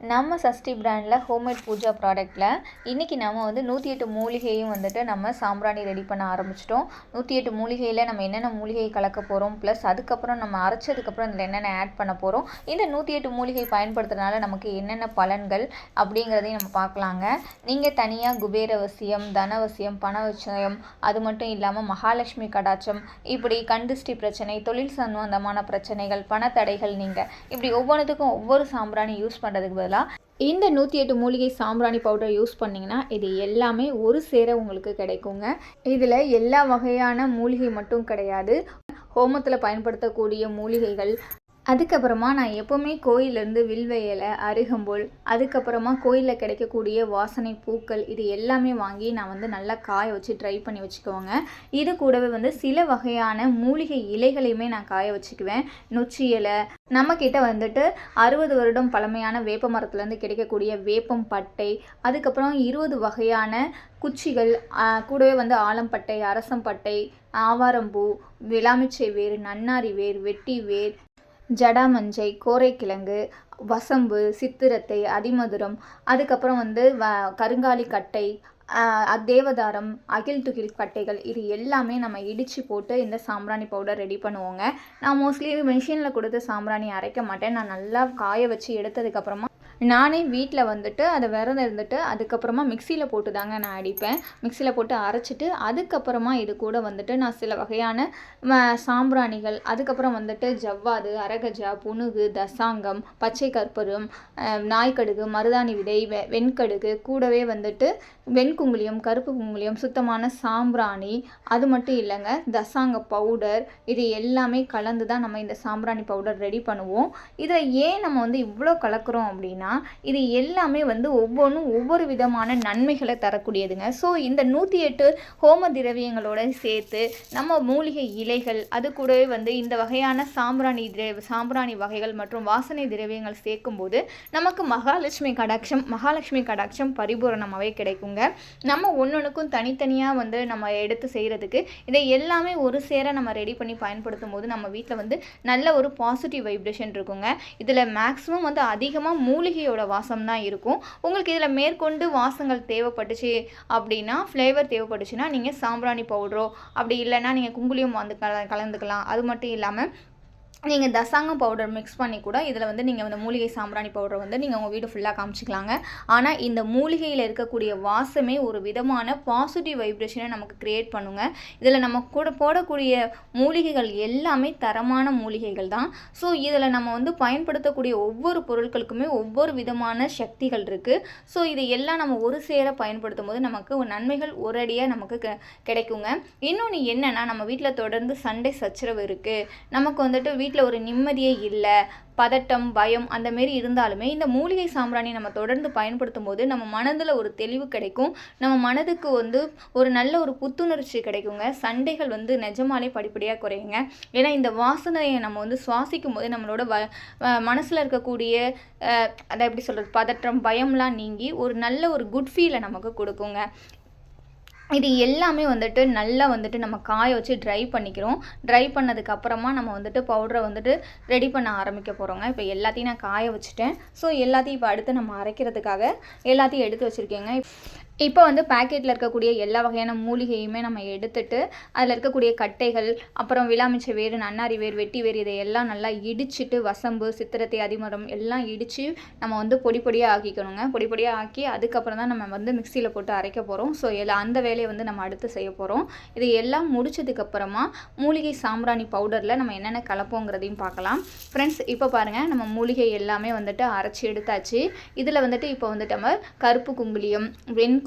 நம்ம சஷ்டி பிராண்டில் ஹோம்மேட் பூஜா ப்ராடக்ட்டில் இன்றைக்கி நம்ம வந்து நூற்றி எட்டு மூலிகையும் வந்துட்டு நம்ம சாம்பிராணி ரெடி பண்ண ஆரம்பிச்சிட்டோம். நூற்றி எட்டு மூலிகையில் நம்ம என்னென்ன மூலிகை கலக்க போகிறோம் ப்ளஸ் அதுக்கப்புறம் நம்ம அரைச்சதுக்கப்புறம் இதில் என்னென்ன ஆட் பண்ண போகிறோம் இந்த நூற்றி எட்டு மூலிகை பயன்படுத்துறதுனால நமக்கு என்னென்ன பலன்கள் அப்படிங்கிறதையும் நம்ம பார்க்கலாங்க. நீங்கள் தனியாக குபேரவசியம் தனவசியம் பணவசியம் அது மட்டும் இல்லாமல் மகாலட்சுமி கடாச்சம் இப்படி கண்டுஷ்டி பிரச்சனை தொழில் சம்பந்தமான பிரச்சனைகள் பணத்தடைகள் நீங்கள் இப்படி ஒவ்வொன்றுத்துக்கும் ஒவ்வொரு சாம்பிராணி யூஸ் பண்ணுறதுக்கு பதிலாக இந்த நூற்றி எட்டு மூலிகை சாம்பிராணி பவுடர் யூஸ் பண்ணிங்கன்னா இது எல்லாமே ஒரு சேர உங்களுக்கு கிடைக்குங்க. இதில் எல்லா வகையான மூலிகை மட்டும் கிடையாது. ஹோமத்தில் பயன்படுத்தக்கூடிய மூலிகைகள் அதுக்கப்புறமா நான் எப்போவுமே கோயிலேருந்து வில்வையலை அருகம்போல் அருகம்புல் அதுக்கப்புறமா கோயிலில் கிடைக்கக்கூடிய வாசனை பூக்கள் இது எல்லாமே வாங்கி நான் வந்து நல்லா காய வச்சு ட்ரை பண்ணி வச்சுக்குவோங்க. இது கூடவே வந்து சில வகையான மூலிகை இலைகளையுமே நான் காய வச்சுக்குவேன். நொச்சி இலை நம்மக்கிட்ட வந்துட்டு அறுபது வருடம் பழமையான வேப்ப மரத்துலேருந்து கிடைக்கக்கூடிய வேப்பம் பட்டை அதுக்கப்புறம் இருபது வகையான குச்சிகள் கூடவே வந்து ஆலம்பட்டை அரசம்பட்டை ஆவாரம்பூ விளாமிச்சை வேர் நன்னாரி வேர் வெட்டி வேர் ஜடாமஞ்சை கோரைக்கிழங்கு வசம்பு சித்திரத்தை அதிமதுரம் அதுக்கப்புறம் வந்து வ கருங்காலி கட்டை தேவதாரம் அகில் துகில் கட்டைகள் இது எல்லாமே நம்ம இடித்து போட்டு இந்த சாம்பிராணி பவுடர் ரெடி பண்ணுவோங்க. நான் மோஸ்ட்லி மிஷினில் கொடுத்து சாம்பிராணி அரைக்க மாட்டேன். நான் நல்லா காய வச்சு எடுத்ததுக்கப்புறமா நானே வீட்டில் வந்துட்டு அதை விரதம் இருந்துட்டு அதுக்கப்புறமா மிக்சியில் போட்டு தாங்க நான் அடிப்பேன். மிக்சியில் போட்டு அரைச்சிட்டு அதுக்கப்புறமா இது கூட வந்துட்டு நான் சில வகையான சாம்பிராணிகள் அதுக்கப்புறம் வந்துட்டு ஜவ்வாது அரகஜா புனுகு தசாங்கம் பச்சை கற்பூரம் நாய்க்கடுகு மருதாணி விதை வெ வெண்கடுகு கூடவே வந்துட்டு வெண்குங்குளியம் கருப்பு குங்குளியம் சுத்தமான சாம்பிராணி அது மட்டும் இல்லைங்க தசாங்க பவுடர் இது எல்லாமே கலந்து தான் நம்ம இந்த சாம்பிராணி பவுடர் ரெடி பண்ணுவோம். இதை ஏன் நம்ம வந்து இவ்வளோ கலக்கிறோம் அப்படின்னா இது எல்லாமே வந்து ஒவ்வொன்றும் ஒவ்வொரு விதமான நன்மைகளை தரக்கூடியதுங்க. ஸோ இந்த நூற்றி எட்டு ஹோம திரவியங்களோட சேர்த்து நம்ம மூலிகை இலைகள் அது கூடவே வந்து இந்த வகையான சாம்பிராணி திரவ சாம்பிராணி வகைகள் மற்றும் வாசனை திரவியங்கள் சேர்க்கும்போது நமக்கு மகாலட்சுமி கடாட்சம் மகாலட்சுமி கடாட்சம் பரிபூரணமாகவே கிடைக்குங்க. நம்ம ஒன்னொன்றுக்கும் தனித்தனியாக வந்து நம்ம எடுத்து செய்கிறதுக்கு இதை எல்லாமே ஒரு சேர நம்ம ரெடி பண்ணி பயன்படுத்தும் போது நம்ம வீட்டில் வந்து நல்ல ஒரு பாசிட்டிவ் வைப்ரேஷன் இருக்குங்க. இதில் மேக்ஸிமம் வந்து அதிகமாக மூலிகை மல்லிகையோட வாசம் தான் இருக்கும். உங்களுக்கு இதில் மேற்கொண்டு வாசங்கள் தேவைப்பட்டுச்சு அப்படின்னா ஃப்ளேவர் தேவைப்பட்டுச்சுன்னா நீங்கள் சாம்பிராணி பவுடரோ அப்படி இல்லைன்னா நீங்கள் குங்குளியம் வந்து கல கலந்துக்கலாம். அது மட்டும் இல்லாமல் நீங்கள் தசாங்கம் பவுடர் மிக்ஸ் பண்ணி கூட இதில் வந்து நீங்கள் வந்து மூலிகை சாம்பிராணி பவுடர் வந்து நீங்கள் உங்கள் வீடு ஃபுல்லாக காமிச்சிக்கலாங்க. ஆனால் இந்த மூலிகையில் இருக்கக்கூடிய வாசமே ஒரு விதமான பாசிட்டிவ் வைப்ரேஷனை நமக்கு க்ரியேட் பண்ணுங்க. இதில் நம்ம கூட போடக்கூடிய மூலிகைகள் எல்லாமே தரமான மூலிகைகள் தான். ஸோ இதில் நம்ம வந்து பயன்படுத்தக்கூடிய ஒவ்வொரு பொருட்களுக்குமே ஒவ்வொரு விதமான சக்திகள் இருக்குது ஸோ இது எல்லாம் நம்ம ஒரு சேர பயன்படுத்தும் போது நமக்கு ஒரு நன்மைகள் ஒரடியாக நமக்கு க கிடைக்குங்க. இன்னொன்று என்னென்னா நம்ம வீட்டில் தொடர்ந்து சண்டை சச்சரவு இருக்குது நமக்கு வந்துட்டு வீட்டில் ஒரு நிம்மதியே இல்லை பதட்டம் பயம் அந்த மாரி இருந்தாலுமே இந்த மூலிகை சாம்பிராணி நம்ம தொடர்ந்து பயன்படுத்தும் போது நம்ம மனதில் ஒரு தெளிவு கிடைக்கும். நம்ம மனதுக்கு வந்து ஒரு நல்ல ஒரு புத்துணர்ச்சி கிடைக்குங்க. சண்டைகள் வந்து நிஜமாலே படிப்படியாக குறையுங்க. ஏன்னா இந்த வாசனையை நம்ம வந்து சுவாசிக்கும் போது நம்மளோட வ மனசில் இருக்கக்கூடிய அதை எப்படி சொல்கிறது பதற்றம் பயம்லாம் நீங்கி ஒரு நல்ல ஒரு குட் ஃபீலை நமக்கு கொடுக்குங்க. இது எல்லாமே வந்துட்டு நல்லா வந்துட்டு நம்ம காய வச்சு ட்ரை பண்ணிக்கிறோம். ட்ரை பண்ணதுக்கப்புறமா நம்ம வந்துட்டு பவுடரை வந்துட்டு ரெடி பண்ண ஆரம்பிக்க போகிறோங்க இப்போ எல்லாத்தையும் நான் காய வச்சுட்டேன். ஸோ எல்லாத்தையும் இப்போ அடுத்து நம்ம அரைக்கிறதுக்காக எல்லாத்தையும் எடுத்து வச்சுருக்கேங்க. இப்போ வந்து பாக்கெட்டில் இருக்கக்கூடிய எல்லா வகையான மூலிகையுமே நம்ம எடுத்துட்டு அதில் இருக்கக்கூடிய கட்டைகள் அப்புறம் விளாமிச்சை வேர் நன்னாரி வேர் வெட்டி வேர் இதையெல்லாம் நல்லா இடிச்சிட்டு வசம்பு சித்திரத்தை அதிமரம் எல்லாம் இடித்து நம்ம வந்து பொடி பொடியாக ஆக்கிக்கணுங்க. பொடி பொடியாக ஆக்கி அதுக்கப்புறம் தான் நம்ம வந்து மிக்சியில் போட்டு அரைக்க போகிறோம் ஸோ எல்லா அந்த வேலையை வந்து நம்ம அடுத்து செய்ய போகிறோம் இது எல்லாம் முடிச்சதுக்கப்புறமா மூலிகை சாம்பிராணி பவுடரில் நம்ம என்னென்ன கலப்போங்கிறதையும் பார்க்கலாம். ஃப்ரெண்ட்ஸ் இப்போ பாருங்கள் நம்ம மூலிகை எல்லாமே வந்துட்டு அரைச்சி எடுத்தாச்சு. இதில் வந்துட்டு இப்போ வந்துட்டு நம்ம கருப்பு குங்குளியம்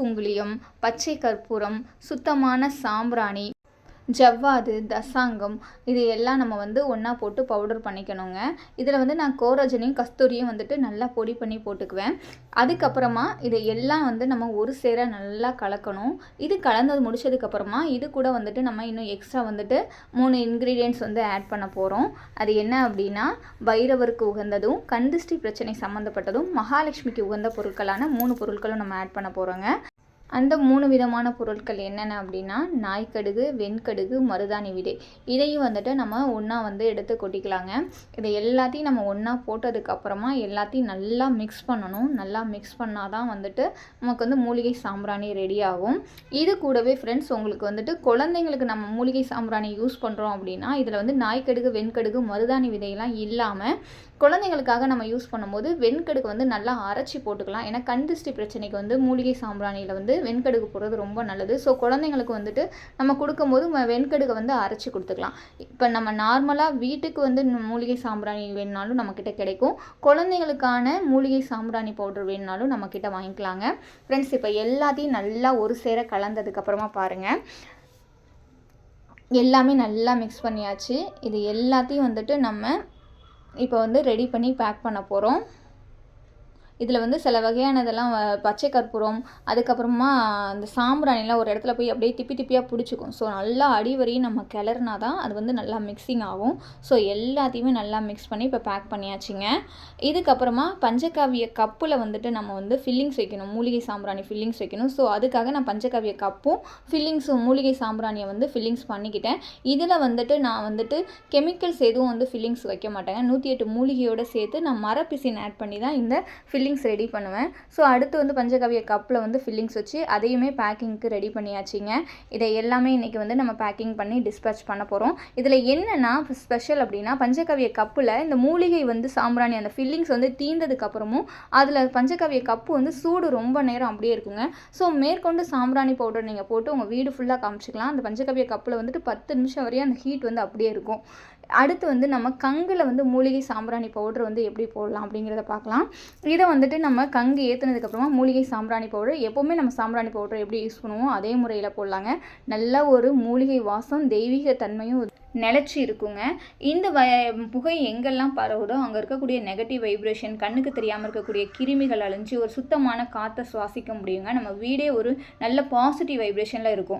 வெண்குங்குளியம் பச்சை கற்பூரம் சுத்தமான சாம்பிராணி ஜவ்வாது தசாங்கம் இது எல்லாம் நம்ம வந்து ஒன்றா போட்டு பவுடர் பண்ணிக்கணுங்க. இதில் வந்து நான் கோரஜனையும் கஸ்தூரியும் வந்துட்டு நல்லா பொடி பண்ணி போட்டுக்குவேன். அதுக்கப்புறமா இதை எல்லாம் வந்து நம்ம ஒரு சேர நல்லா கலக்கணும். இது கலந்தது முடிச்சதுக்கப்புறமா இது கூட வந்துட்டு நம்ம இன்னும் எக்ஸ்ட்ரா வந்துட்டு மூணு இன்க்ரீடியன்ட்ஸ் வந்து ஆட் பண்ண போகிறோம் அது என்ன அப்படின்னா பைரவருக்கு உகந்ததும் கந்திஷ்டி பிரச்சனை சம்மந்தப்பட்டதும் மகாலட்சுமிக்கு உகந்த பொருட்களான மூணு பொருட்களும் நம்ம ஆட் பண்ண போகிறோங்க அந்த மூணு விதமான பொருட்கள் என்னென்ன அப்படின்னா நாய்க்கடுகு வெண்கடுகு மருதாணி விதை இதையும் வந்துட்டு நம்ம ஒன்றா வந்து எடுத்து கொட்டிக்கலாங்க. இதை எல்லாத்தையும் நம்ம ஒன்றா போட்டதுக்கப்புறமா எல்லாத்தையும் நல்லா மிக்ஸ் பண்ணணும். நல்லா மிக்ஸ் பண்ணால் தான் வந்துட்டு நமக்கு வந்து மூலிகை சாம்பிராணி ரெடி ஆகும். இது கூடவே ஃப்ரெண்ட்ஸ் உங்களுக்கு வந்துட்டு குழந்தைங்களுக்கு நம்ம மூலிகை சாம்பிராணி யூஸ் பண்ணுறோம் அப்படின்னா இதில் வந்து நாய்க்கடுகு வெண்கடுகு மருதாணி விதையெல்லாம் இல்லாமல் குழந்தைங்களுக்காக நம்ம யூஸ் பண்ணும்போது வெண்கடுக்கு வந்து நல்லா அரைச்சி போட்டுக்கலாம். ஏன்னா கந்திஷ்டி பிரச்சனைக்கு வந்து மூலிகை சாம்பிராணியில் வந்து வெண்கடுக்கு போடுறது ரொம்ப நல்லது. ஸோ குழந்தைங்களுக்கு வந்துட்டு நம்ம கொடுக்கும்போது வெண்கடுக்கை வந்து அரைச்சி கொடுத்துக்கலாம். இப்போ நம்ம நார்மலாக வீட்டுக்கு வந்து மூலிகை சாம்பிராணி வேணுனாலும் நம்மக்கிட்ட கிடைக்கும். குழந்தைங்களுக்கான மூலிகை சாம்பிராணி பவுடர் வேணுனாலும் நம்மக்கிட்ட வாங்கிக்கலாங்க. ஃப்ரெண்ட்ஸ் இப்போ எல்லாத்தையும் நல்லா ஒரு சேர கலந்ததுக்கப்புறமா பாருங்கள் எல்லாமே நல்லா மிக்ஸ் பண்ணியாச்சு. இது எல்லாத்தையும் வந்துட்டு நம்ம இப்போ வந்து ரெடி பண்ணி பேக் பண்ண போகிறோம் இதில் வந்து சில வகையானதெல்லாம் பச்சை கற்பூரம் அதுக்கப்புறமா அந்த சாம்பிராணிலாம் ஒரு இடத்துல போய் அப்படியே திப்பி திப்பியாக பிடிச்சிக்கும். ஸோ நல்லா அடி வரையும் நம்ம கிளறுனா தான் அது வந்து நல்லா மிக்சிங் ஆகும். ஸோ எல்லாத்தையுமே நல்லா மிக்ஸ் பண்ணி இப்போ பேக் பண்ணியாச்சுங்க. இதுக்கப்புறமா பஞ்சகாவிய கப்பில் வந்துட்டு நம்ம வந்து ஃபில்லிங்ஸ் வைக்கணும். மூலிகை சாம்பிராணி ஃபில்லிங்ஸ் வைக்கணும். ஸோ அதுக்காக நான் பஞ்சகாவிய கப்பும் ஃபில்லிங்ஸும் மூலிகை சாம்பிராணியை வந்து ஃபில்லிங்ஸ் பண்ணிக்கிட்டேன். இதில் வந்துட்டு நான் வந்துட்டு கெமிக்கல்ஸ் எதுவும் வந்து ஃபில்லிங்ஸ் வைக்க மாட்டேங்க. நூற்றி எட்டு மூலிகையோடு சேர்த்து நான் மரப்பிசின் ஆட் பண்ணி தான் இந்த ஃபில்லிங் ஃபில்லிங்ஸ் ரெடி பண்ணுவேன். ஸோ அடுத்து வந்து பஞ்சகவிய கப்பில் வந்து ஃபில்லிங்ஸ் வச்சு அதையுமே பேக்கிங்க்கு ரெடி பண்ணியாச்சுங்க. இதை எல்லாமே இன்றைக்கி வந்து நம்ம பேக்கிங் பண்ணி டிஸ்பேச் பண்ண போகிறோம் இதில் என்னென்னா ஸ்பெஷல் அப்படின்னா பஞ்சகவிய கப்பில் இந்த மூலிகை வந்து சாம்பிராணி அந்த ஃபில்லிங்ஸ் வந்து தீந்ததுக்கப்புறமும் அதில் பஞ்சகவிய கப்பு வந்து சூடு ரொம்ப நேரம் அப்படியே இருக்குங்க. ஸோ மேற்கொண்டு சாம்பிராணி பவுடர் நீங்கள் போட்டு உங்கள் வீடு ஃபுல்லாக காமிச்சிக்கலாம். அந்த பஞ்சகவிய கப்பில் வந்துட்டு பத்து நிமிஷம் வரையும் அந்த ஹீட் வந்து அப்படியே இருக்கும். அடுத்து வந்து நம்ம கங்கில் வந்து மூலிகை சாம்பிராணி பவுடர் வந்து எப்படி போடலாம் அப்படிங்கிறத பார்க்கலாம். இதை வந்துட்டு நம்ம கங்கு ஏற்றுனதுக்கப்புறமா மூலிகை சாம்பிராணி பவுடர் எப்போவுமே நம்ம சாம்பிராணி பவுடர் எப்படி யூஸ் பண்ணுவோம் அதே முறையில் போடலாங்க. நல்ல ஒரு மூலிகை வாசம் தெய்வீக தன்மையும் நிலச்சி இருக்குங்க. இந்த வ புகை எங்கெல்லாம் பரவுதோ அங்கே இருக்கக்கூடிய நெகட்டிவ் வைப்ரேஷன் கண்ணுக்கு தெரியாமல் இருக்கக்கூடிய கிருமிகள் அழிஞ்சு ஒரு சுத்தமான காற்றை சுவாசிக்க முடியுங்க. நம்ம வீடே ஒரு நல்ல பாசிட்டிவ் வைப்ரேஷனில் இருக்கும்.